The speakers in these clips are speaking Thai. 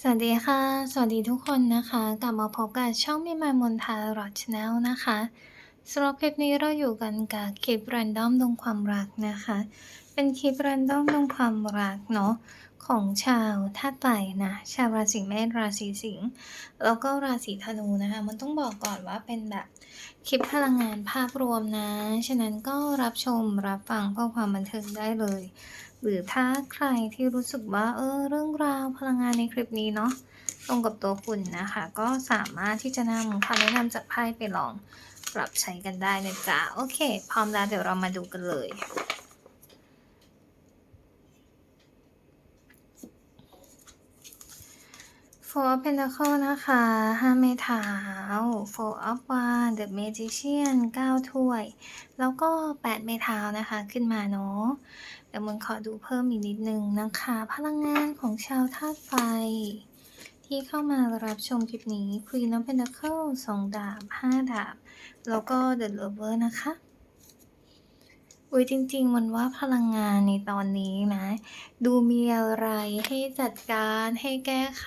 สวัสดีค่ะ สวัสดีทุกคนนะคะ กลับมาพบกับช่อง Me My Mon Tarot Channel นะคะสำหรับคลิปนี้เราอยู่กันกับคลิป Random ดงความรักนะคะ เป็นคลิป Random ดงความรักเนาะของชาวธาตุไฟนะ ชาวราศีเมษราศีสิงห์แล้วก็ราศีธนูนะคะ มันต้องบอกก่อนว่าเป็นแบบคลิปพลังงานภาพรวมนะ ฉะนั้นก็รับชมรับฟังเพื่อความบันเทิงได้เลย หรือถ้าใครที่รู้สึกว่าเออเรื่องราวพลังงานในคลิปนี้เนาะตรงกับตัวคุณนะคะ ก็สามารถที่จะนำคำแนะนำจากไพ่ไปลองปรับใช้กันได้นะจ๊ะโอเค พร้อมแล้วเดี๋ยวเรามาดูกันเลย Four of Pentacle นะคะห้าไม้เท้า Four of Wands The Magician เก้าถ้วย แล้วก็แปดไม้เท้านะคะขึ้นมาเนาะ เดี๋ยวมันขอดูเพิ่มอีกนิดนึงนะคะ พลังงานของชาวธาตุไฟ ที่เข้ามารับชมคลิปนี้ Queen of Pentacles สองดาบห้าดาบ แล้วก็ The Lover นะคะ อุ้ยจริง ๆ มันว่าพลังงานในตอนนี้นะ ดูมีอะไรให้จัดการให้แก้ไข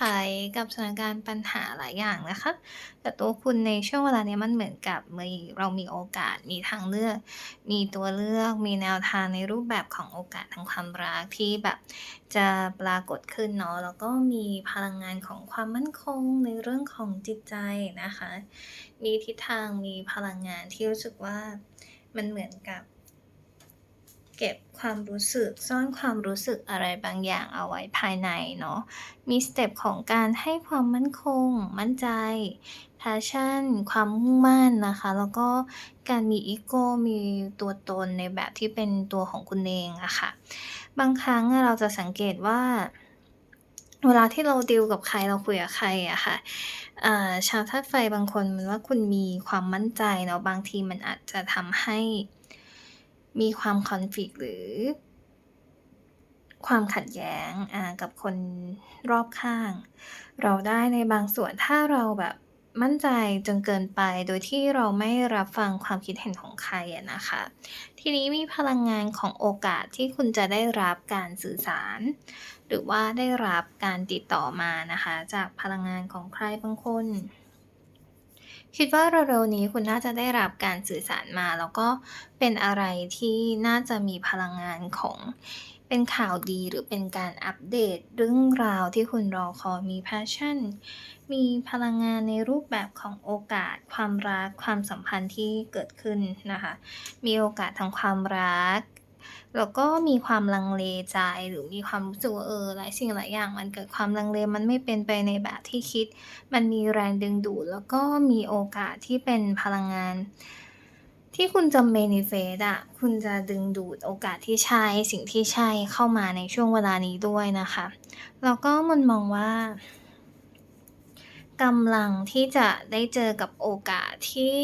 กับสถานการณ์ปัญหาหลายอย่างนะคะ แต่ตัวคุณในช่วงเวลาเนี้ยมันเหมือนกับมีเรามีโอกาสมีทางเลือก มีตัวเลือกมีแนวทางในรูปแบบของโอกาสทางความรักที่แบบจะปรากฏขึ้นเนาะแล้วก็มีพลังงานของความมั่นคงในเรื่องของจิตใจนะคะ มีทิศทางมีพลังงานที่รู้สึกว่ามันเหมือนกับ เก็บความรู้สึกซ่อนความรู้สึกอะไรบางอย่างเอาไว้ภายในเนาะมีสเต็ปของการให้ความมั่นคง มั่นใจ passion ความมุ่งมั่นนะคะ แล้วก็การมีอีโก้มีตัวตนในแบบที่เป็นตัวของคุณเองอะค่ะ บางครั้งเราจะสังเกตว่าเวลาที่เราดีลกับใครเราคุยกับใครอะค่ะอ่าชาวธาตุไฟบางคนมันว่าคุณมีความมั่นใจเนาะบางทีมันอาจจะทำให้ มีความคอนฟ lict หรือความขัดแย้งกับคนรอบข้าง เราได้ในบางส่วนถ้าเราแบบมั่นใจจนเกินไปโดยที่เราไม่รับฟังความคิดเห็นของใครนะคะ ทีนี้มีพลังงานของโอกาสที่คุณจะได้รับการสื่อสาร หรือว่าได้รับการติดต่อมานะคะ จากพลังงานของใครบางคน คิดว่าเร็วๆนี้คุณน่าจะได้รับการสื่อสารมา แล้วก็เป็นอะไรที่น่าจะมีพลังงานของเป็นข่าวดีหรือเป็นการอัปเดตเรื่องราวที่คุณรอคอยมี passion มีพลังงานในรูปแบบของโอกาส ความรักความสัมพันธ์ที่เกิดขึ้นนะคะ มีโอกาสทางความรัก แล้วก็มีความลังเลใจ หรือมีความรู้สึกว่า เออ หลายสิ่งหลายอย่างมันเกิดความลังเล มันไม่เป็นไปในแบบที่คิด มันมีแรงดึงดูด แล้วก็มีโอกาสที่เป็นพลังงาน ที่คุณจะ manifest อะคุณจะดึงดูดโอกาสที่ใช่สิ่งที่ใช่เข้ามาในช่วงเวลานี้ด้วยนะคะ แล้วก็มนมองว่ากำลังที่จะได้เจอกับโอกาสที่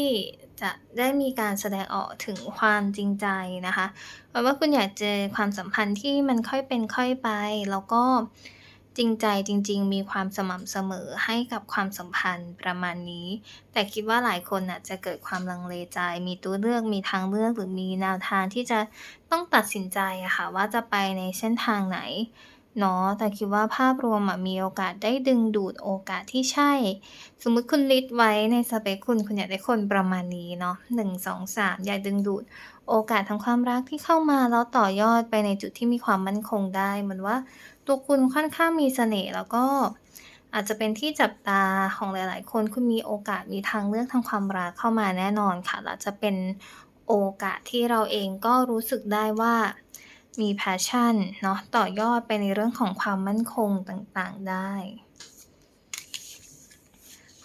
จะได้มีการแสดงออกถึงความจริงใจนะคะเพราะว่าคุณอยากเจอความสัมพันธ์ที่มันค่อยเป็นค่อยไป แล้วก็จริงใจจริง ๆ มีความสม่ำเสมอให้กับความสัมพันธ์ประมาณนี้ แต่คิดว่าหลายคนน่ะจะเกิดความลังเลใจ มีตัวเลือกมีทางเลือกหรือมีแนวทางที่จะต้องตัดสินใจอะค่ะว่าจะไปในเส้นทางไหน เนาะแต่คิดว่าภาพรวมอะมีโอกาสได้ดึงดูดโอกาสที่ใช่ สมมุติคุณลิสต์ไว้ในสเปกคุณคุณอยากได้คนประมาณนี้เนาะ1 2 3องสามอยากดึงดูด โอกาสทางความรักที่เข้ามาแล้วต่อยอดไปในจุดที่มีความมั่นคงได้เหมือนว่าตัวคุณค่อนข้างมีเสน่ห์แล้วก็อาจจะเป็นที่จับตาของหลาย ๆ คนคุณมีโอกาสมีทางเลือกทางความรักเข้ามาแน่นอนค่ะแล้วจะเป็นโอกาสที่เราเองก็รู้สึกได้ว่า มี passion เนาะต่อยอดไปในเรื่องของความมั่นคงต่างๆได้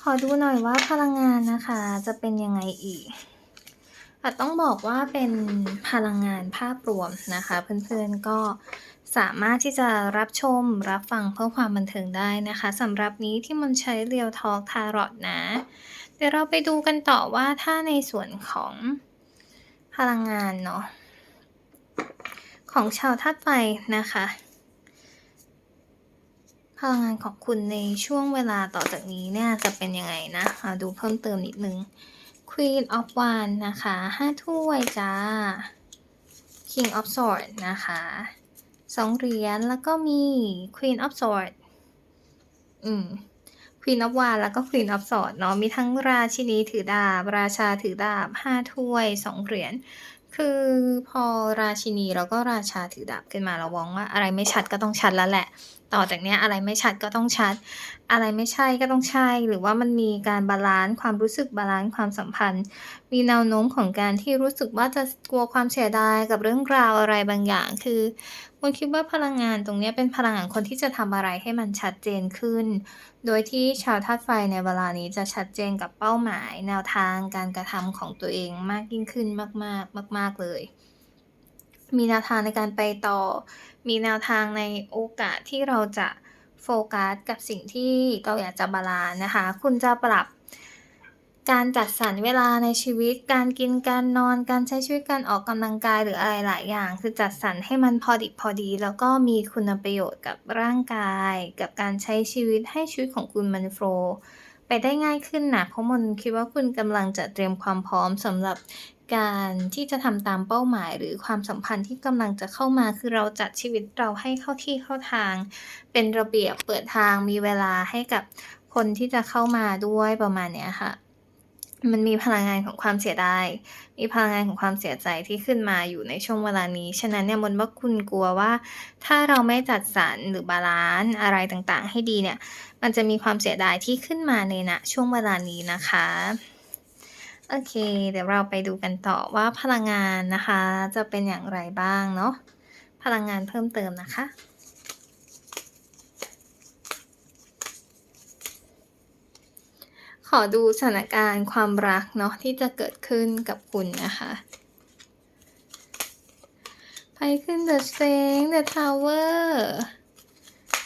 ขอดูหน่อยว่าพลังงานนะคะจะเป็นยังไงอีกแต่ต้องบอกว่าเป็นพลังงานภาพรวมนะคะ เพื่อนๆก็สามารถที่จะรับชมรับฟังเพื่อความบันเทิงได้นะคะสำหรับนี้ที่มันใช้ Real Talk Tarot นะ เดี๋ยวเราไปดูกันต่อว่าถ้าในส่วนของพลังงานเนาะ ของชาวธาตุไฟนะคะ พลังงานของคุณในช่วงเวลาต่อจากนี้เนี่ยจะเป็นยังไงนะมาดูเพิ่มเติมนิดนึง Queen of Wands นะคะห้าถ้วยจ้า King of Swords นะคะสองเหรียญแล้วก็มี Queen of Swords อืม Queen of Wands แล้วก็ Queen of Swords เนาะมีทั้งราชินีถือดาบ ราชาถือดาบ5ถ้วย2เหรียญ คือพอราชินีแล้วก็ราชาถือดาบขึ้นมา เรามองว่าอะไรไม่ชัดก็ต้องชัดแล้วแหละ ต่อจากนี้อะไรไม่ชัดก็ต้องชัด อะไรไม่ใช่ก็ต้องใช่ หรือว่ามันมีการบาลันซ์ความรู้สึกบาลันซ์ความสัมพันธ์ มีแนวโน้มของการที่รู้สึกว่าจะกลัวความเสียดายกับเรื่องราวอะไรบางอย่าง คือคุณคิดว่าพลังงานตรงนี้เป็นพลังงานคนที่จะทำอะไรให้มันชัดเจนขึ้น โดยที่ชาวธาตุไฟในเวลานี้จะชัดเจนกับเป้าหมาย แนวทางการกระทำของตัวเองมากยิ่งขึ้นมากๆ มาก ๆเลย มีแนวทางในการไปต่อ มีแนวทางในโอกาสที่เราจะโฟกัสกับสิ่งที่เราอยากจะบาลันนะคะ คุณจะปรับการจัดสรรเวลาในชีวิต การกิน การนอน การใช้ชีวิต การออกกำลังกายหรืออะไรหลายอย่าง คือจัดสรรให้มันพอดิบพอดี แล้วก็มีคุณประโยชน์กับร่างกาย กับการใช้ชีวิตให้ชีวิตของคุณมันโฟล์ไปได้ง่ายขึ้นนะเพราะมันคิดว่าคุณกำลังจะเตรียมความพร้อมสำหรับ การที่จะทำตามเป้าหมาย หรือความสัมพันธ์ที่กำลังจะเข้ามา คือเราจัดชีวิตเราให้เข้าที่เข้าทาง เป็นระเบียบเปิดทางมีเวลาให้กับคนที่จะเข้ามาด้วยประมาณเนี้ยค่ะ มันมีพลังงานของความเสียดาย มีพลังงานของความเสียใจที่ขึ้นมาอยู่ในช่วงเวลานี้ ฉะนั้นเนี่ยมนว่าคุณกลัวว่า ถ้าเราไม่จัดสรรหรือบาลันซ์อะไรต่างๆ ให้ดีเนี่ย มันจะมีความเสียดายที่ขึ้นมาในณช่วงเวลานี้นะคะ โอเค เดี๋ยวเราไปดูกันต่อว่าพลังงานนะคะ จะเป็นอย่างไรบ้างเนาะพลังงานเพิ่มเติมนะคะ ขอดูสถานการณ์ความรักเนาะที่จะเกิดขึ้นกับคุณนะคะไพ่ขึ้น The Strength The Tower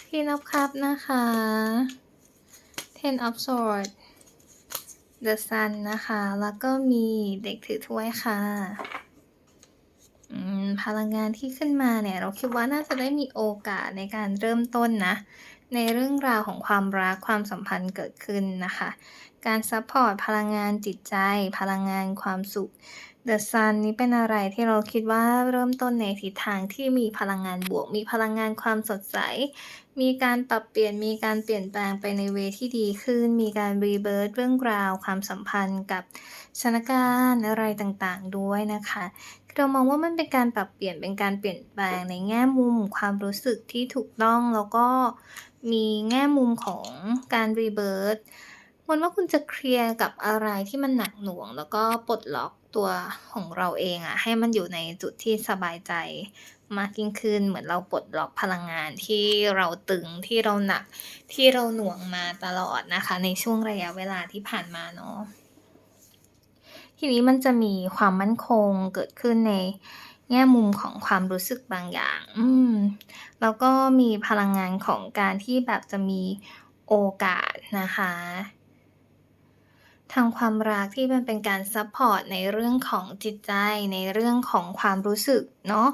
Queen of Cups นะคะ Ten of Swords The Sun นะคะ แล้วก็มีเด็กถือถ้วยค่ะพลังงานที่ขึ้นมาเนี่ยเราคิดว่าน่าจะได้มีโอกาสในการเริ่มต้นนะ ในเรื่องราวของความรักความสัมพันธ์เกิดขึ้นนะคะ การซัปพอร์ตพลังงานจิตใจ พลังงานความสุข The Sun นี้เป็นอะไรที่เราคิดว่าเริ่มต้นในทิศทางที่มีพลังงานบวก มีพลังงานความสดใส มีการปรับเปลี่ยนมีการเปลี่ยนแปลงไปในเวที่ดีขึ้น มีการ rebirth เรื่องราว ความสัมพันธ์กับสถานการณ์อะไรต่างๆ ด้วยนะคะเรามองว่ามันเป็นการปรับเปลี่ยนเป็นการเปลี่ยนแปลงในแง่มุมความรู้สึกที่ถูกต้องแล้วก็มีแง่มุมของการ rebirth มนว่าคุณจะเคลียร์กับอะไรที่มันหนักหน่วง แล้วก็ปลดล็อกตัวของเราเองอะให้มันอยู่ในจุดที่สบายใจ มากยิ่งขึ้น เหมือนเราปลดล็อกพลังงานที่เราตึงที่เราหนักที่เราหน่วงมาตลอดนะคะ ในช่วงระยะเวลาที่ผ่านมาเนาะทีนี้มันจะมีความมั่นคงเกิดขึ้นในแง่มุมของความรู้สึกบางอย่าง อืม แล้วก็มีพลังงานของการที่แบบจะมีโอกาสนะคะทางความรักที่มันเป็นการซัปพอร์ตในเรื่องของจิตใจในเรื่องของความรู้สึกเนาะ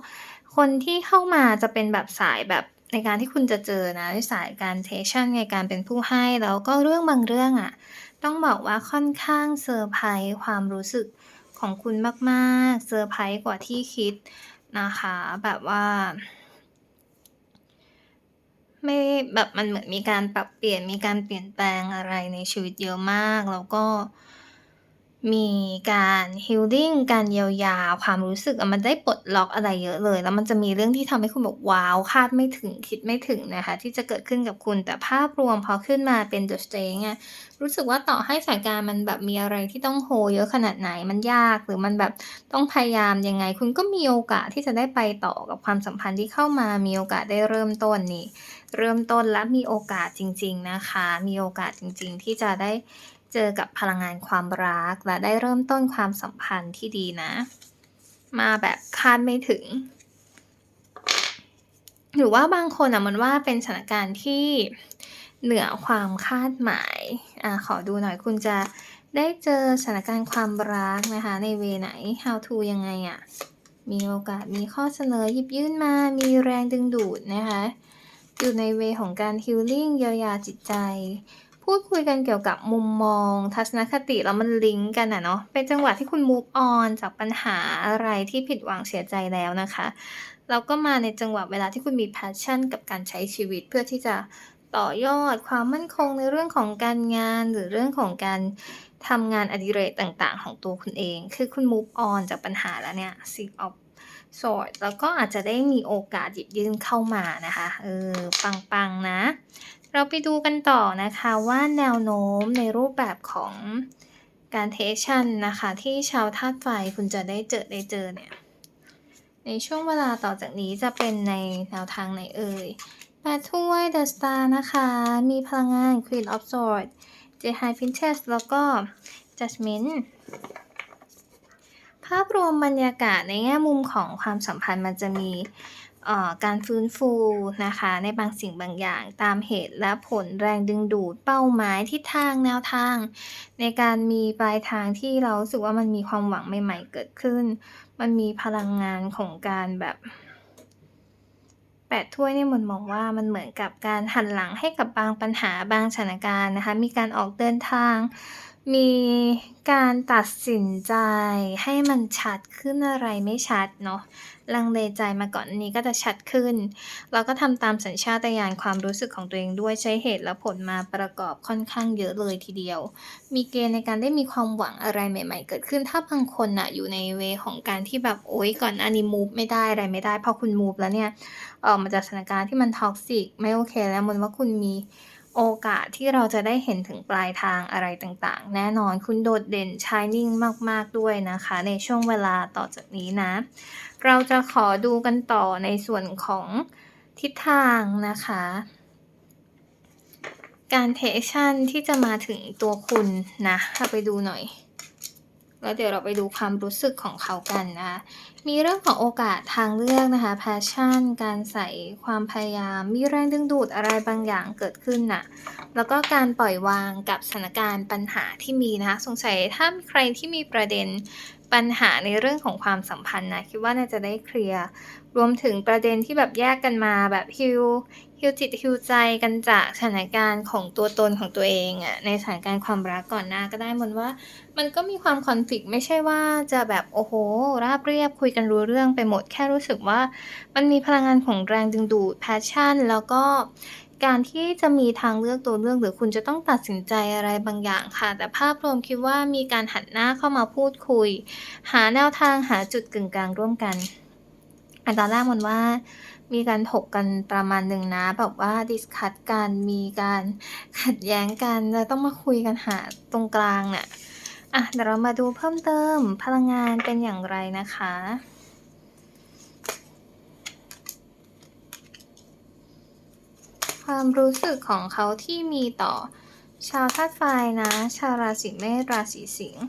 คนที่เข้ามาจะเป็นแบบสายแบบในการที่คุณจะเจอนะสายการ tension ในการเป็นผู้ให้แล้วก็เรื่องบางเรื่องอะ ต้องบอกว่าค่อนข้างเซอร์ไพรส์ความรู้สึกของคุณมากๆเซอร์ไพรส์กว่าที่คิดนะคะ แบบว่า ไม่แบบมันเหมือนมีการปรับเปลี่ยนมีการเปลี่ยนแปลงอะไรในชีวิตเยอะมาก แล้วก็ มีการ healing การเยียวยาความรู้สึกอะมันได้ปลดล็อกอะไรเยอะเลย แล้วมันจะมีเรื่องที่ทำให้คุณแบบว้าวคาดไม่ถึงคิดไม่ถึงนะคะ ที่จะเกิดขึ้นกับคุณแต่ภาพรวมพอขึ้นมาเป็น The Strange อะรู้สึกว่าต่อให้สถานการณ์มันแบบมีอะไรที่ต้อง hold เยอะขนาดไหนมันยาก หรือมันแบบต้องพยายามยังไง คุณก็มีโอกาสที่จะได้ไปต่อกับความสัมพันธ์ที่เข้ามามีโอกาสได้เริ่มต้นนี่เริ่มต้นและมีโอกาสจริง ๆนะคะ มีโอกาสจริง ๆ ที่จะได้ เจอกับพลังงานความรักและได้เริ่มต้นความสัมพันธ์ที่ดีนะ มาแบบคาดไม่ถึง หรือว่าบางคนอะมันว่าเป็นสถานการณ์ที่เหนือความคาดหมายอ่าขอดูหน่อยคุณจะได้เจอสถานการณ์ความรักนะคะ ในเวไหน how to ยังไงอะมีโอกาสมีข้อเสนอหยิบยื่นมา มีแรงดึงดูดนะคะ อยู่ในเวของการ healing เยียวยาจิตใจ พูดคุยกันเกี่ยวกับมุมมอง ทัศนคติแล้วมันลิงก์กันอะเนาะเป็นจังหวะที่คุณ move on จากปัญหาอะไรที่ผิดหวังเสียใจแล้วนะคะแล้วก็มาในจังหวะเวลาที่คุณมี passion กับการใช้ชีวิตเพื่อที่จะต่อยอดความมั่นคงในเรื่องของการงานหรือเรื่องของการทำงานอดิเรกต่างๆ ของตัวคุณเอง คือคุณ move on จากปัญหาแล้วเนี่ย Six of sword แล้วก็อาจจะได้มีโอกาสหยิบยื่นเข้ามานะคะ เออ ปัง ๆ นะ เราไปดูกันต่อนะคะว่าแนวโน้มในรูปแบบของการเทชันนะคะ ที่ชาวธาตุไฟคุณจะได้เจอได้เจอเนี่ย ในช่วงเวลาต่อจากนี้จะเป็นในแนวทางไหนเอ่ยแปดถ้วย The Star นะคะ มีพลังงาน Queen of Swords j High Princess แล้วก็ Judgment ภาพรวมบรรยากาศในแง่มุมของความสัมพันธ์มันจะมี การฟื้นฟูนะคะในบางสิ่งบางอย่างตามเหตุและผลแรงดึงดูดเป้าหมายทิศทางแนวทาง ในการมีปลายทางที่เราสึกว่ามันมีความหวังใหม่ ๆ เกิดขึ้น มันมีพลังงานของการแบบแปดถ้วยเนี่ยมันมองว่ามันเหมือนกับการหันหลังให้กับบางปัญหาบางสถานการณ์นะคะ มีการออกเดินทาง มีการตัดสินใจให้มันชัดขึ้นอะไรไม่ชัดเนาะลังเลใจมาก่อนนี้ก็จะชัดขึ้นแล้วก็ทำตามสัญชาตญาณความรู้สึกของตัวเองด้วยใช้เหตุและผลมาประกอบค่อนข้างเยอะเลยทีเดียว มีเกณฑ์ในการได้มีความหวังอะไรใหม่ ๆ เกิดขึ้นถ้าบางคนนะอยู่ในเวของการที่แบบโอ๊ยก่อนหน้านี้มูฟไม่ได้อะไรไม่ได้พอคุณมูฟแล้วเนี่ยออกมาจากสถานการณ์ที่มันท็อกซิกไม่โอเค แล้วมันว่าคุณมี โอกาสที่เราจะได้เห็นถึงปลายทางอะไรต่างๆ แน่นอนคุณโดดเด่นชายนิ่งมากๆด้วยนะคะ ในช่วงเวลาต่อจากนี้นะ เราจะขอดูกันต่อในส่วนของทิศทางนะคะ การเทคชั่นที่จะมาถึงตัวคุณนะเราไปดูหน่อย แล้วเดี๋ยวเราไปดูความรู้สึกของเขากันนะมีเรื่องของโอกาสทางเลือกนะคะ passion การใส่ความพยายาม มีแรงดึงดูดอะไรบางอย่างเกิดขึ้นน่ะ แล้วก็การปล่อยวางกับสถานการณ์ปัญหาที่มีนะคะ สงสัยถ้ามีใครที่มีประเด็นปัญหาในเรื่องของความสัมพันธ์นะ คิดว่าน่าจะได้เคลียร์ รวมถึงประเด็นที่แบบแยกกันมาแบบฮิวฮิวจิตฮิวใจกันจากสถานการณ์ของตัวตนของตัวเองอะในสถานการณ์ความรักก่อนหน้าก็ได้มนว่า มันก็มีความคอนฟ lict ไม่ใช่ว่าจะแบบโอ้โห ราบเรียบคุยกันรู้เรื่องไปหมดแค่รู้สึกว่า มันมีพลังงานของแรงดึงดูด passion แล้วก็การที่จะมีทางเลือกตัวเลือกหรือคุณจะต้องตัดสินใจอะไรบางอย่างค่ะ แต่ภาพรวมคิดว่ามีการหันหน้าเข้ามาพูดคุย หาแนวทางหาจุดกึ่งกลางร่วมกัน อันตอนแรกมันว่า มีการถกกันประมาณหนึ่งนะ แบบว่าดิสคัตกันมีการขัดแย้งกันแล้วต้องมาคุยกันหาตรงกลางเนี่ยอะเดี๋ยวเรามาดูเพิ่มเติมพลังงานเป็นอย่างไรนะคะความรู้สึกของเขาที่มีต่อ ชาวธาตุไฟนะ ชาวราศีเมษราศีสิงห์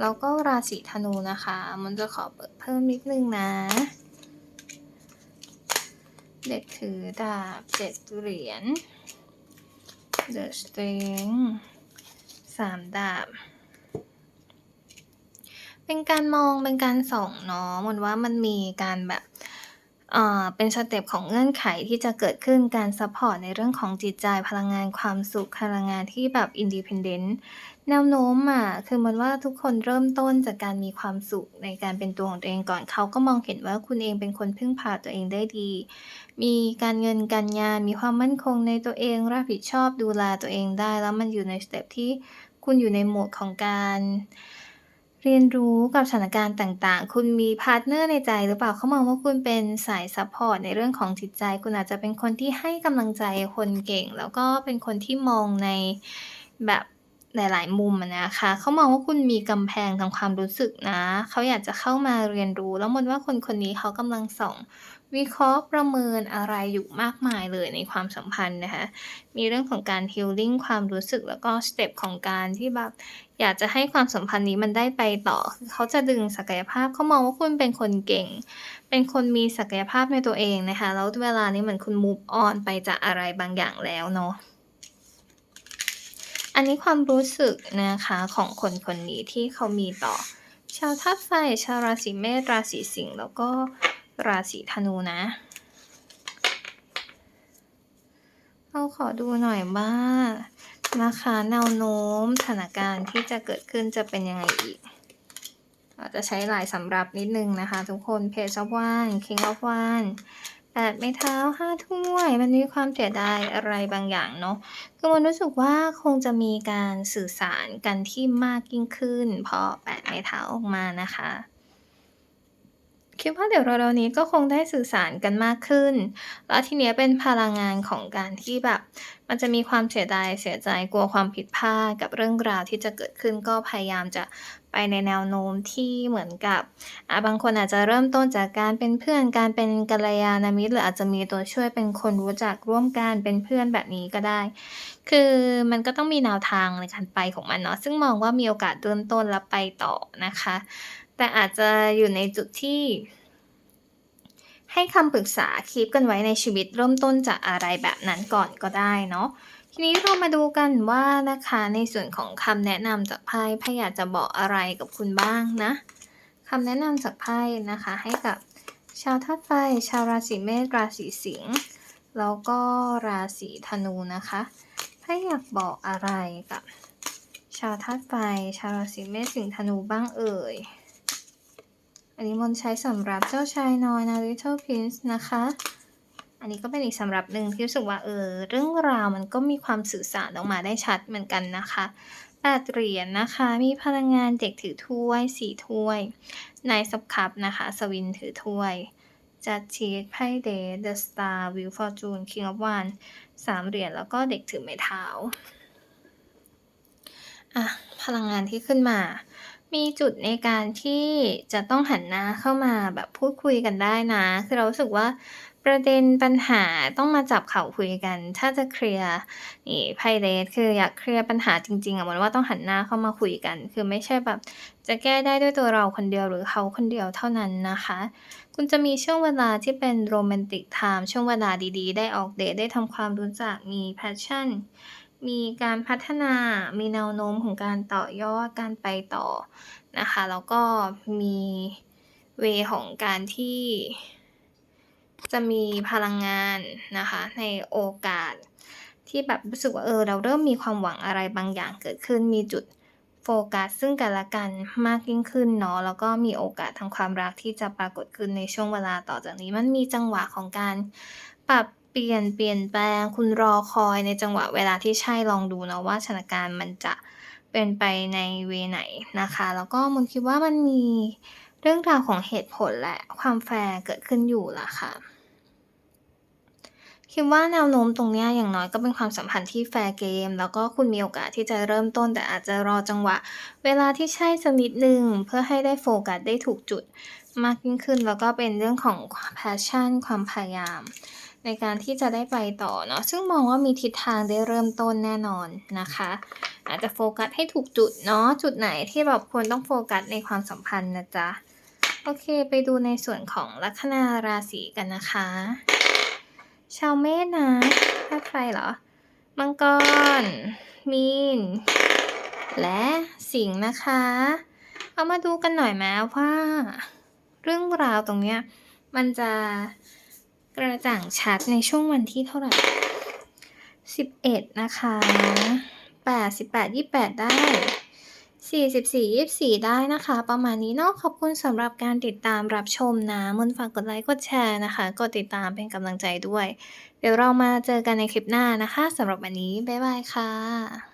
แล้วก็ราศีธนูนะคะ มันจะขอเปิดเพิ่มนิดนึงนะ เด็กถือดาบเจ็ดเหรียญ The String สามดาบ เป็นการมองเป็นการส่องเนาะมันว่ามันมีการแบบ อ่อเป็นสเต็ปของเงื่อนไขที่จะเกิดขึ้นการซัพพอร์ตในเรื่องของจิตใจพลังงานความสุขพลังงานที่แบบอินดิพ n เดนต์แนวโน้มอะคือมันว่าทุกคนเริ่มต้นจากการมีความสุขในการเป็นตัวของตัวเองก่อนเขาก็มองเห็นว่าคุณเองเป็นคนพึ่งพาตัวเองได้ดี มีการเงินการงานมีความมั่นคงในตัวเองรับผิดชอบดูแลตัวเองได้ แล้วมันอยู่ในสเต็ปที่คุณอยู่ในโหมดของการ เรียนรู้กับสถานการณ์ต่าง ๆ คุณมีพาร์ตเนอร์ในใจหรือเปล่า เขามองว่าคุณเป็นสายซัพพอร์ตในเรื่องของจิตใจ คุณอาจจะเป็นคนที่ให้กำลังใจคนเก่ง แล้วก็เป็นคนที่มองในแบบ หลาย ๆ มุมอะนะคะ เขามองว่าคุณมีกำแพงทางความรู้สึกนะ เขาอยากจะเข้ามาเรียนรู้ แล้วมนว่าคนคนนี้เขากำลังส่อง วิเคราะห์ประเมินอะไรอยู่มากมายเลยในความสัมพันธ์นะคะ มีเรื่องของการ healing ความรู้สึก แล้วก็สเต็ปของการที่แบบอยากจะให้ความสัมพันธ์นี้มันได้ไปต่อ คือเขาจะดึงศักยภาพ เขามองว่าคุณเป็นคนเก่ง เป็นคนมีศักยภาพในตัวเองนะคะ แล้วเวลานี้เหมือนคุณ move on ไปจากอะไรบางอย่างแล้วเนาะ อันนี้ความรู้สึกนะคะของคนคนนี้ที่เขามีต่อ ชาวธาตุไฟ ชาวราศีเมษ ราศีสิงห์ แล้วก็ราศีธนูนะ เราขอดูหน่อยว่านะคะแนวโน้มสถานการณ์ที่จะเกิดขึ้นจะเป็นยังไงอีกอาจจะใช้หลายสำหรับนิดนึงนะคะ ทุกคน Page of Wands King แปะไม้เท้า5ถ้วย มันมีความเสียดายอะไรบางอย่างเนาะคือมันรู้สึกว่าคงจะมีการสื่อสารกันที่มากยิ่งขึ้นพอ8ไม้เท้าออกมานะคะ คิดว่าเดี๋ยวเร็วๆนี้ก็คงได้สื่อสารกันมากขึ้น แล้วทีเนี้ยเป็นพลังงานของการที่แบบ มันจะมีความเสียดายเสียใจกลัวความผิดพลาดกับเรื่องราวที่จะเกิดขึ้นก็พยายามจะไปในแนวโน้มที่เหมือนกับอ่าบางคนอาจจะเริ่มต้นจากการเป็นเพื่อนการเป็นกัลยาณมิตรหรืออาจจะมีตัวช่วยเป็นคนรู้จักร่วมกันเป็นเพื่อนแบบนี้ก็ได้ คือมันก็ต้องมีแนวทางในการไปของมันเนาะซึ่งมองว่ามีโอกาสเริ่มต้นและไปต่อนะคะ แต่อาจจะอยู่ในจุดที่ ให้คำปรึกษาคีปกันไว้ในชีวิตเริ่มต้นจากอะไรแบบนั้นก่อนก็ได้เนาะทีนี้เรามาดูกันว่านะคะในส่วนของคำแนะนำจากไพ่ไพ่อยากจะบอกอะไรกับคุณบ้างนะคำแนะนำจากไพ่นะคะให้กับชาวธาตุไฟ ชาวราศีเมษราศีสิงห์แล้วก็ราศีธนูนะคะไพ่อยากบอกอะไรกับ ชาวธาตุไฟ ชาวราศีเมษสิงห์ธนูบ้างเอ่ย อันนี้มนใช้สำหรับเจ้าชายน้อยนะ Little Prince นะคะ อันนี้ก็เป็นอีกสำหรับหนึ่งที่รู้สึกว่าเออเรื่องราวมันก็มีความสื่อสารออกมาได้ชัดเหมือนกันนะคะ8เหรียญนะคะ มีพลังงานเด็กถือถ้วย4ถ้วย Knight of Cups นะคะ สวินถือถ้วย Judges ไพ่ Death The Star Wheel Fortune King of Wands 3เหรียญแล้วก็เด็กถือไม้เท้าอะพลังงานที่ขึ้นมา มีจุดในการที่จะต้องหันหน้าเข้ามาแบบพูดคุยกันได้นะ คือเรารู้สึกว่าประเด็นปัญหาต้องมาจับเข่าคุยกัน ถ้าจะเคลียร์นี่ไพ่ Death คืออยากเคลียร์ปัญหาจริงๆอะเหมือนว่าต้องหันหน้าเข้ามาคุยกัน คือไม่ใช่แบบจะแก้ได้ด้วยตัวเราคนเดียวหรือเขาคนเดียวเท่านั้นนะคะ คุณจะมีช่วงเวลาที่เป็น Romantic Time ช่วงเวลาดีๆ ได้ออกเดตได้ทำความรู้จักมี passion มีการพัฒนามีแนวโน้มของการต่อยอดการไปต่อนะคะแล้วก็มีเวของการที่จะมีพลังงานนะคะในโอกาสที่แบบรู้สึกว่าเออเราเริ่มมีความหวังอะไรบางอย่างเกิดขึ้น มีจุดโฟกัสซึ่งกันและกันมากยิ่งขึ้นเนาะแล้วก็มีโอกาสทางความรักที่จะปรากฏขึ้นในช่วงเวลาต่อจากนี้ มันมีจังหวะของการปรับ ปลี่ยนเปลี่ยนแปลง คุณรอคอยในจังหวะเวลาที่ใช่ลองดูเนาะว่าสถานการณ์มันจะเป็นไปในเวไหนนะคะ แล้วก็มันคิดว่ามันมีเรื่องราวของเหตุผลและความแฟร์เกิดขึ้นอยู่ล่ะค่ะ คิดว่าแนวโน้มตรงนี้อย่างน้อยก็เป็นความสัมพันธ์ที่แฟร์เกม แล้วก็คุณมีโอกาสที่จะเริ่มต้น แต่อาจจะรอจังหวะ เวลาที่ใช่สักนิดหนึ่งเพื่อให้ได้โฟกัสได้ถูกจุดมากยิ่งขึ้น แล้วก็เป็นเรื่องของ passion ความพยายาม ในการที่จะได้ไปต่อเนาะซึ่งมองว่ามีทิศทางได้เริ่มต้นแน่นอนนะคะ อาจจะโฟกัสให้ถูกจุดเนาะจุดไหนที่แบบควรต้องโฟกัสในความสัมพันธ์นะจ๊ะโอเค ไปดูในส่วนของลัคนาราศีกันนะคะ ชาวเมษนะธาตุไฟเหรอ มังกร มีน และสิงห์นะคะ เอามาดูกันหน่อยไหมว่า เรื่องราวตรงเนี้ย มันจะ กระจ่างชัดในช่วงวันที่เท่าไหร่11นะคะ8 18 28ได้44 24ได้นะคะ ประมาณนี้เนาะขอบคุณสำหรับการติดตามรับชมนะมนฝากกดไลค์กดแชร์นะคะ กดติดตามเป็นกำลังใจด้วย เดี๋ยวเรามาเจอกันในคลิปหน้านะคะสำหรับวันนี้ บ๊ายบายค่ะ